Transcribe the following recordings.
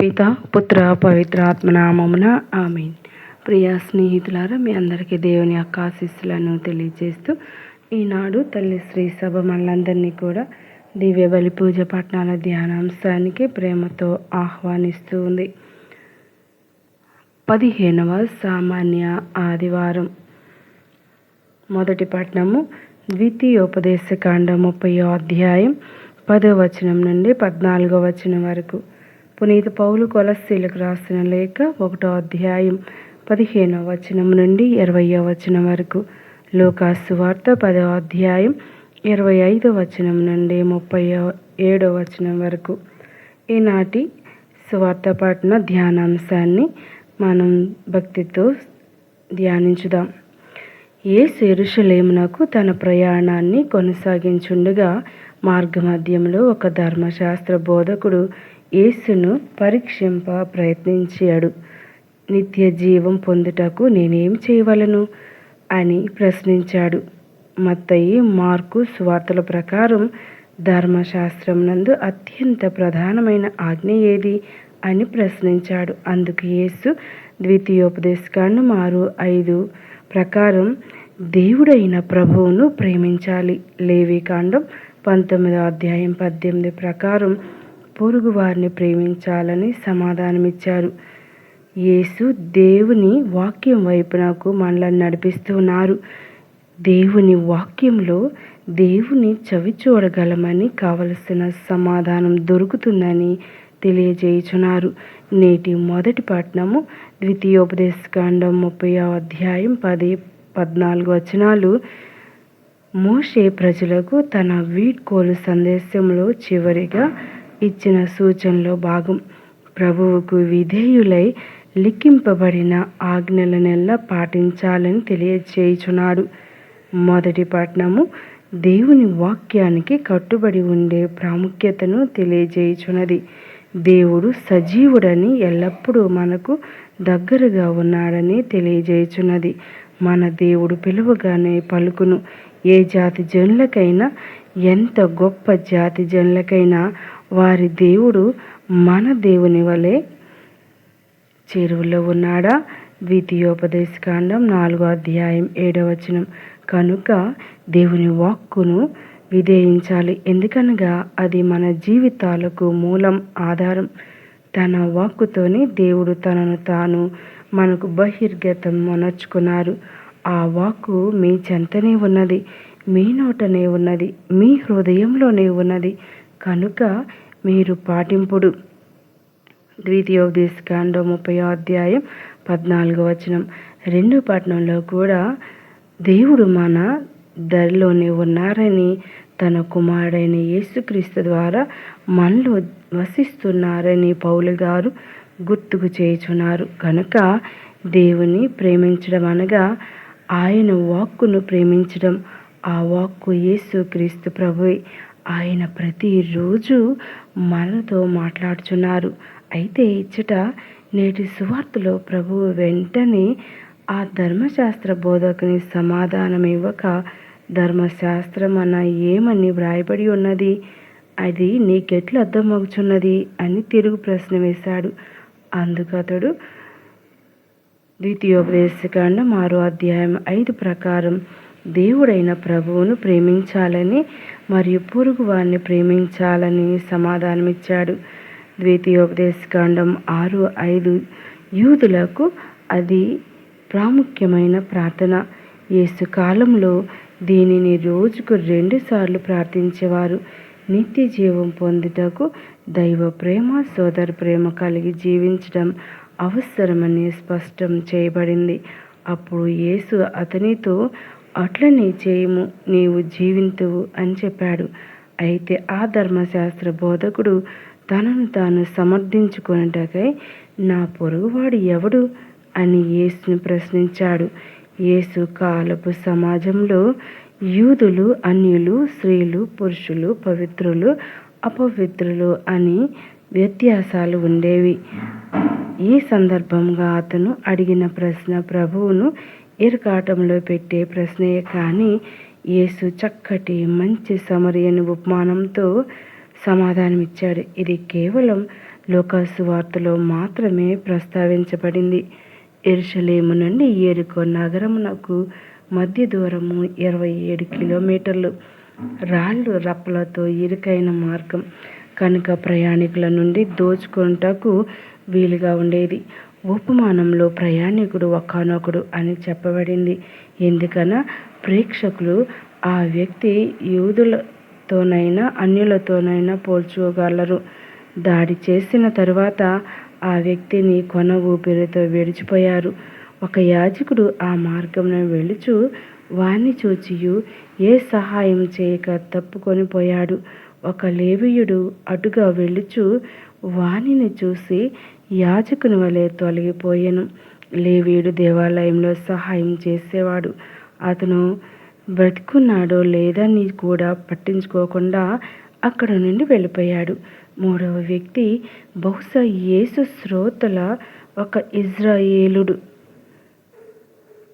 పిత పుత్ర పవిత్ర ఆత్మనామమున ఆమెన్. ప్రియ స్నేహితులారా మీ అందరికీ దేవుని యొక్క ఆశీస్సులను తెలియజేస్తూ ఈనాడు తల్లి శ్రీ సభ మనందరినీ కూడా దివ్య బలి పూజ పట్టణాల ధ్యానాంశానికి ప్రేమతో ఆహ్వానిస్తూ ఉంది. పదిహేనవ సామాన్య ఆదివారం. మొదటి పట్టణము ద్వితీయోపదేశకాండ ముప్పై అధ్యాయం పదో వచనం నుండి పద్నాలుగో వచనం వరకు. పునీత పౌలు కొలస్సీలకు రాసిన లేఖ ఒకటో అధ్యాయం పదిహేనో వచనం నుండి ఇరవయో వచనం వరకు. లోకాసు వార్త పదో అధ్యాయం ఇరవై ఐదో వచనం నుండి ముప్పై ఏడో వచనం వరకు. ఈనాటి సువార్త పట్న ధ్యానాంశాన్ని మనం భక్తితో ధ్యానించుదాం. ఏ శిరుషులేమునకు తన ప్రయాణాన్ని కొనసాగించుండగా మార్గమధ్యంలో ఒక ధర్మశాస్త్ర బోధకుడు యేసును పరీక్షింప ప్రయత్నించాడు. నిత్య జీవం పొందుటకు నేనేం చేయవలను? అని ప్రశ్నించాడు. మత్తయి మార్కు స్వార్తల ప్రకారం ధర్మశాస్త్రం నందు అత్యంత ప్రధానమైన ఆజ్ఞ ఏది? అని ప్రశ్నించాడు. అందుకు యేసు ద్వితీయోపదేశకాండం మారు ఐదు ప్రకారం దేవుడైన ప్రభువును ప్రేమించాలి. లేవికాండం పంతొమ్మిదో అధ్యాయం పద్దెనిమిది ప్రకారం పొరుగు వారిని ప్రేమించాలని సమాధానమిచ్చారు. యేసు దేవుని వాక్యం వైపు నాకు మనల్ని నడిపిస్తున్నారు. దేవుని వాక్యంలో దేవుని చవి చూడగలమని కావలసిన సమాధానం దొరుకుతుందని తెలియజేయుచున్నారు. నేటి మొదటి పట్నము ద్వితీయోపదేశకాండం ముప్పై అధ్యాయం పది పద్నాలుగు వచనాలు. మోషే ప్రజలకు తన వీడ్కోలు సందేశంలో చివరిగా ఇచ్చిన సూచనలో భాగం. ప్రభువుకు విధేయులై లిఖింపబడిన ఆజ్ఞలనెల్లా పాటించాలని తెలియజేయుచున్నాడు. మొదటి పట్నము దేవుని వాక్యానికి కట్టుబడి ఉండే ప్రాముఖ్యతను తెలియజేయుచున్నది. దేవుడు సజీవుడని ఎల్లప్పుడూ మనకు దగ్గరగా ఉన్నాడని తెలియజేయుచున్నది. మన దేవుడు పిలువగానే పలుకును. ఏ జాతి జనులకైనా ఎంత గొప్ప జాతి జనులకైనా వారి దేవుడు మన దేవుని వలె చెరువులో ఉన్నాడా? ద్వితీయోపదేశకాండం నాలుగో అధ్యాయం ఏడవచనం కనుక దేవుని వాక్కును విధేయించాలి. ఎందుకనగా అది మన జీవితాలకు మూలం ఆధారం. తన వాక్కుతోనే దేవుడు తనను తాను మనకు బహిర్గతం మనర్చుకున్నారు ఆ వాక్కు మీ చెంతనే ఉన్నది మీ నోటనే ఉన్నది మీ హృదయంలోనే ఉన్నది. కనుక మీరు పాటింపుడు. ద్వితీయోపదేశకాండం ముప్పై అధ్యాయం పద్నాలుగో వచనం. రెండో పట్టణంలో కూడా దేవుడు మన దరిలోనే ఉన్నారని తన కుమారుడైన యేసుక్రీస్తు ద్వారా మనలో వసిస్తున్నారని పౌలు గారు గుర్తుకు చేయుచున్నారు. కనుక దేవుని ప్రేమించడం అనగా ఆయన వాక్కును ప్రేమించడం. ఆ వాక్కు యేసుక్రీస్తు ప్రభు ఆయన ప్రతిరోజు మనతో మాట్లాడుచున్నారు. అయితే ఇచ్చట నేటి సువార్తలో ప్రభువు వెంటనే ఆ ధర్మశాస్త్ర బోధకుని సమాధానం ఇవ్వక ధర్మశాస్త్రం అన్న ఏమని వ్రాయబడి ఉన్నది? అది నీకెట్లు అర్థమవుచున్నది? అని తిరుగు ప్రశ్న వేశాడు. అందుకు అతడు ద్వితీయోపదేశకాండం ఆరో అధ్యాయం ఐదు ప్రకారం దేవుడైన ప్రభువును ప్రేమించాలని మరియు పొరుగు వారిని ప్రేమించాలని సమాధానమిచ్చాడు. ద్వితీయోపదేశకాండం ఆరు ఐదు. యూదులకు అది ప్రాముఖ్యమైన ప్రార్థన. యేసు కాలంలో దీనిని రోజుకు రెండుసార్లు ప్రార్థించేవారు. నిత్య జీవం పొందుటకు దైవ ప్రేమ సోదర ప్రేమ కలిగి జీవించడం అవసరమని స్పష్టం చేయబడింది. అప్పుడు యేసు అతనితో అట్లనే చేయము నీవు జీవింతువు అని చెప్పాడు. అయితే ఆ ధర్మశాస్త్ర బోధకుడు తనను తాను సమర్థించుకున్నటకై నా పొరుగువాడు ఎవడు? అని యేసును ప్రశ్నించాడు. యేసు కాలపు సమాజంలో యూదులు అన్యులు స్త్రీలు పురుషులు పవిత్రులు అపవిత్రులు అని వ్యత్యాసాలు ఉండేవి. ఈ సందర్భంగా అతను అడిగిన ప్రశ్న ప్రభువును ఇరకాటంలో పెట్టే ప్రశ్నే కానీ యేసు చక్కటి మంచి సమరియని ఉపమానంతో సమాధానమిచ్చాడు. ఇది కేవలం లోకాసు వార్తలో మాత్రమే ప్రస్తావించబడింది. ఎరుషలేము నుండి ఏరుకో నగరమునకు మధ్య దూరము ఇరవై ఏడు కిలోమీటర్లు. రాళ్ళు రప్పలతో ఇరుకైన మార్గం. కనుక ప్రయాణికుల నుండి దోచుకుంటకు వీలుగా ఉండేది. ఉపమానంలో ప్రయాణికుడు ఒకనొకడు అని చెప్పబడింది. ఎందుకన ప్రేక్షకులు ఆ వ్యక్తి యూదులతోనైనా అన్యులతోనైనా పోల్చుకోగలరు. దాడి చేసిన తరువాత ఆ వ్యక్తిని కొన ఊపిరితో విడిచిపోయారు. ఒక యాజకుడు ఆ మార్గంలో వెళుచు వాణ్ణి చూచియు ఏ సహాయం చేయక తప్పుకొని పోయాడు. ఒక లేవీయుడు అటుగా వెళ్ళుచు వాణిని చూసి యాజకుని వలె తొలగిపోయాను. లేవీడు దేవాలయంలో సహాయం చేసేవాడు. అతను బ్రతికున్నాడో లేదని కూడా పట్టించుకోకుండా అక్కడ నుండి వెళ్ళిపోయాడు. మూడవ వ్యక్తి బహుశా యేసు శ్రోతల ఒక ఇజ్రాయేలుడు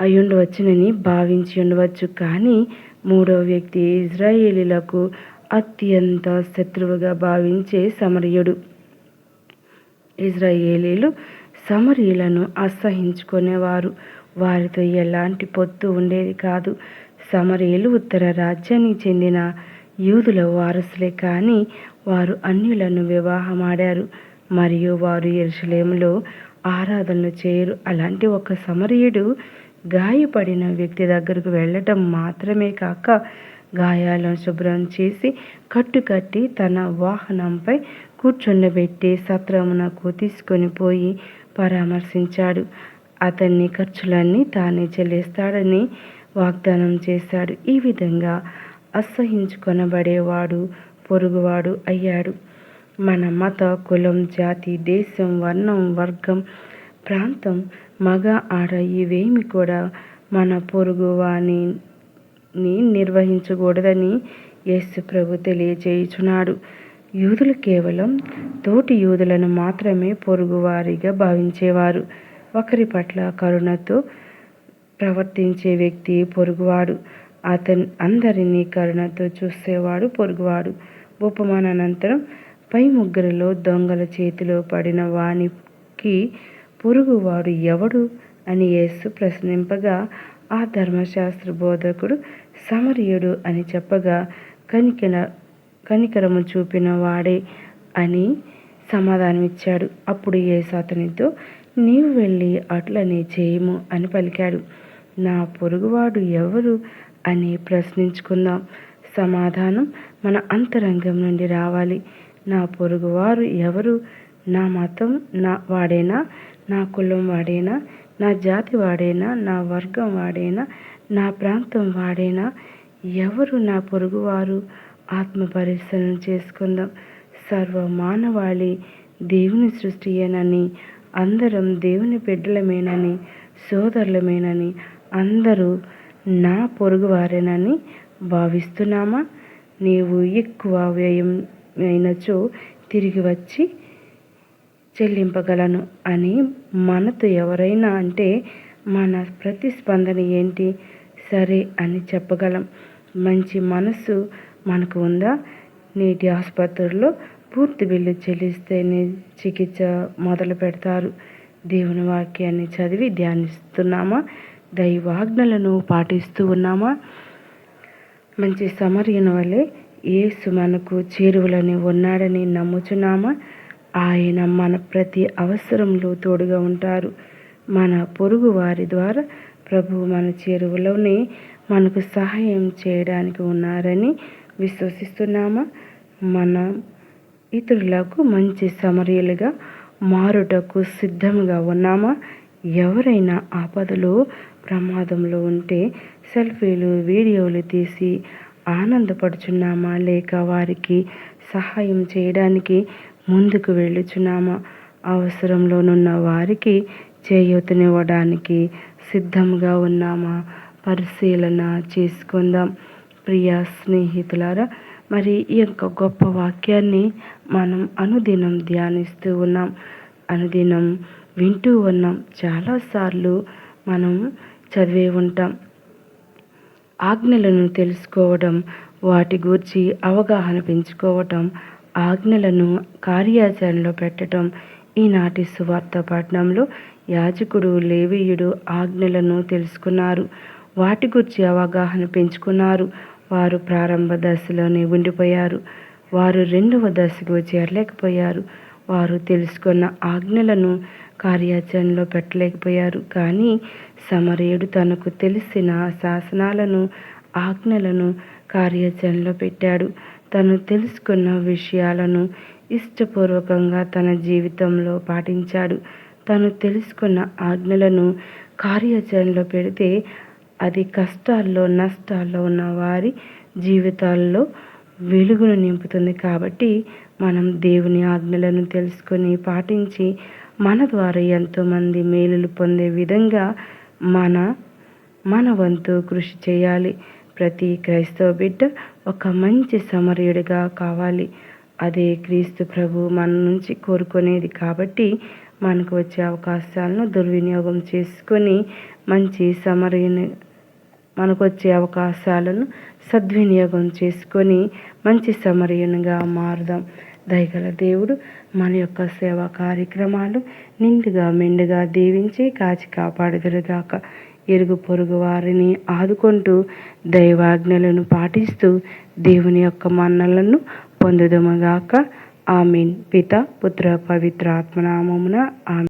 అయ్యుండవచ్చునని భావించి ఉండవచ్చు కానీ మూడవ వ్యక్తి ఇజ్రాయేలీలకు అత్యంత శత్రువుగా భావించే సమరయుడు. ఇజ్రాయేలీలు సమరీలను అసహించుకునేవారు. వారితో ఎలాంటి పొత్తు ఉండేది కాదు. సమరీలు ఉత్తర రాజ్యానికి చెందిన యూదుల వారసులే కానీ వారు అన్యులను వివాహమాడారు. మరియు వారు ఎరుసలేములో ఆరాధనలు చేయరు. అలాంటి ఒక సమరీయుడు గాయపడిన వ్యక్తి దగ్గరకు వెళ్ళటం మాత్రమే కాక గాయాలను శుభ్రం చేసి కట్టుకట్టి తన వాహనంపై కూర్చుండబెట్టి సత్రమునకు తీసుకొని పోయి పరామర్శించాడు. అతన్ని ఖర్చులన్నీ తానే చెల్లిస్తాడని వాగ్దానం చేశాడు. ఈ విధంగా అసహించుకొనబడేవాడు పొరుగువాడు అయ్యాడు. మన మత కులం జాతి దేశం వర్ణం వర్గం ప్రాంతం మగ ఆడ ఇవేమి కూడా మన పొరుగువాణిని నిర్వహించకూడదని యేసు ప్రభు తెలియజేయుచున్నాడు యూదులు కేవలం తోటి యూదులను మాత్రమే పొరుగువారిగా భావించేవారు. ఒకరి పట్ల కరుణతో ప్రవర్తించే వ్యక్తి పొరుగువాడు. అతని అందరినీ కరుణతో చూసేవాడు పొరుగువాడు. ఉపమానానంతరం పై ముగ్గురిలో దొంగల చేతిలో పడిన వానికి పొరుగువాడు ఎవడు అని యేసు ప్రశ్నింపగా ఆ ధర్మశాస్త్ర బోధకుడు సమరీయుడు అని చెప్పగా కనికర కనికరము చూపిన వాడే అని సమాధానమిచ్చాడు అప్పుడు యేసు అతనితో నీవు వెళ్ళి అట్లనే చేయము అని పలికాడు. నా పొరుగువాడు ఎవరు? అని ప్రశ్నించుకుందాం. సమాధానం మన అంతరంగం నుండి రావాలి. నా పొరుగువారు ఎవరు? నా మతం నా వాడేనా? నా కులం వాడేనా? నా జాతి వాడేనా? నా వర్గం వాడేనా? నా ప్రాంతం వాడేనా? ఎవరు నా పొరుగువారు? ఆత్మ పరిశీలన చేసుకుందాం. సర్వ మానవాళి దేవుని సృష్టియేనని అందరం దేవుని బిడ్డలమేనని సోదరులమేనని అందరూ నా పొరుగువారేనని భావిస్తున్నామా? నీవు ఎక్కువ వ్యయం అయినచో తిరిగి వచ్చి చెల్లింపగలను అని మనతో ఎవరైనా అంటే మన ప్రతిస్పందన ఏంటి? సరే అని చెప్పగలం. మంచి మనసు మనకు ఉందా? నేటి ఆసుపత్రుల్లో పూర్తి బిల్లు చెల్లిస్తేనే చికిత్స మొదలు పెడతారు. దేవుని వాక్యాన్ని చదివి ధ్యానిస్తున్నామా? దైవాజ్ఞలను పాటిస్తూ ఉన్నామా? మంచి సమర్యన వలె ఏసు మనకు చేరువలని ఉన్నాడని నమ్ముచున్నామా? ఆయన మన ప్రతి అవసరంలో తోడుగా ఉంటారు. మన పొరుగు వారి ద్వారా ప్రభు మన చేరువలోనే మనకు సహాయం చేయడానికి ఉన్నారని విశ్వసిస్తున్నామా? మన ఇతరులకు మంచి సమర్యలుగా మారుటకు సిద్ధంగా ఉన్నామా? ఎవరైనా ఆపదలో ప్రమాదంలో ఉంటే సెల్ఫీలు వీడియోలు తీసి ఆనందపడుచున్నామా? లేక వారికి సహాయం చేయడానికి ముందుకు వెళ్ళుచున్నామా? అవసరంలోనున్న వారికి చేయూతనివ్వడానికి సిద్ధంగా ఉన్నామా? పరిశీలన చేసుకుందాం. ప్రియ స్నేహితులారా మరి ఈ యొక్క గొప్ప వాక్యాన్ని మనం అనుదినం ధ్యానిస్తూ ఉన్నాం. అనుదినం వింటూ ఉన్నాం. చాలాసార్లు మనం చదివే ఉంటాం. ఆజ్ఞలను తెలుసుకోవడం వాటి గూర్చి అవగాహన పెంచుకోవటం ఆజ్ఞలను కార్యాచరణలో పెట్టడం ఈనాటి సువార్త పట్టణంలో యాజకుడు లేవీయుడు ఆజ్ఞలను తెలుసుకున్నారు. వాటి గురించి అవగాహన పెంచుకున్నారు. వారు ప్రారంభ దశలోనే ఉండిపోయారు. వారు రెండవ దశకు చేరలేకపోయారు. వారు తెలుసుకున్న ఆజ్ఞలను కార్యాచరణలో పెట్టలేకపోయారు. కానీ సమరయుడు తనకు తెలిసిన శాసనాలను ఆజ్ఞలను కార్యాచరణలో పెట్టాడు. తను తెలుసుకున్న విషయాలను ఇష్టపూర్వకంగా తన జీవితంలో పాటించాడు. తను తెలుసుకున్న ఆజ్ఞలను కార్యాచరణలో పెడితే అది కష్టాల్లో నష్టాల్లో ఉన్న వారి జీవితాల్లో వెలుగును నింపుతుంది. కాబట్టి మనం దేవుని ఆజ్ఞలను తెలుసుకొని పాటించి మన ద్వారా ఎంతోమంది మేలులు పొందే విధంగా మన మన వంతు కృషి చేయాలి. ప్రతి క్రైస్తవ బిడ్డ ఒక మంచి సమరయుడిగా కావాలి. అదే క్రీస్తు ప్రభు మన నుంచి కోరుకునేది. కాబట్టి మనకు వచ్చే అవకాశాలను దుర్వినియోగం చేసుకొని మంచి సమరయుని మనకు వచ్చే అవకాశాలను సద్వినియోగం చేసుకొని మంచి సమరయునిగా మారుదాం. దయగల దేవుడు మన యొక్క సేవా కార్యక్రమాలు నిండుగా మెండుగా దీవించి కాచి కాపాడుదురుగాక. ఇరుగు పొరుగు వారిని ఆదుకుంటూ దైవాజ్ఞలను పాటిస్తూ దేవుని యొక్క మన్నలను పొందుదమగాక. ఆమెన్. పిత పుత్ర పవిత్ర ఆత్మనామమున ఆమె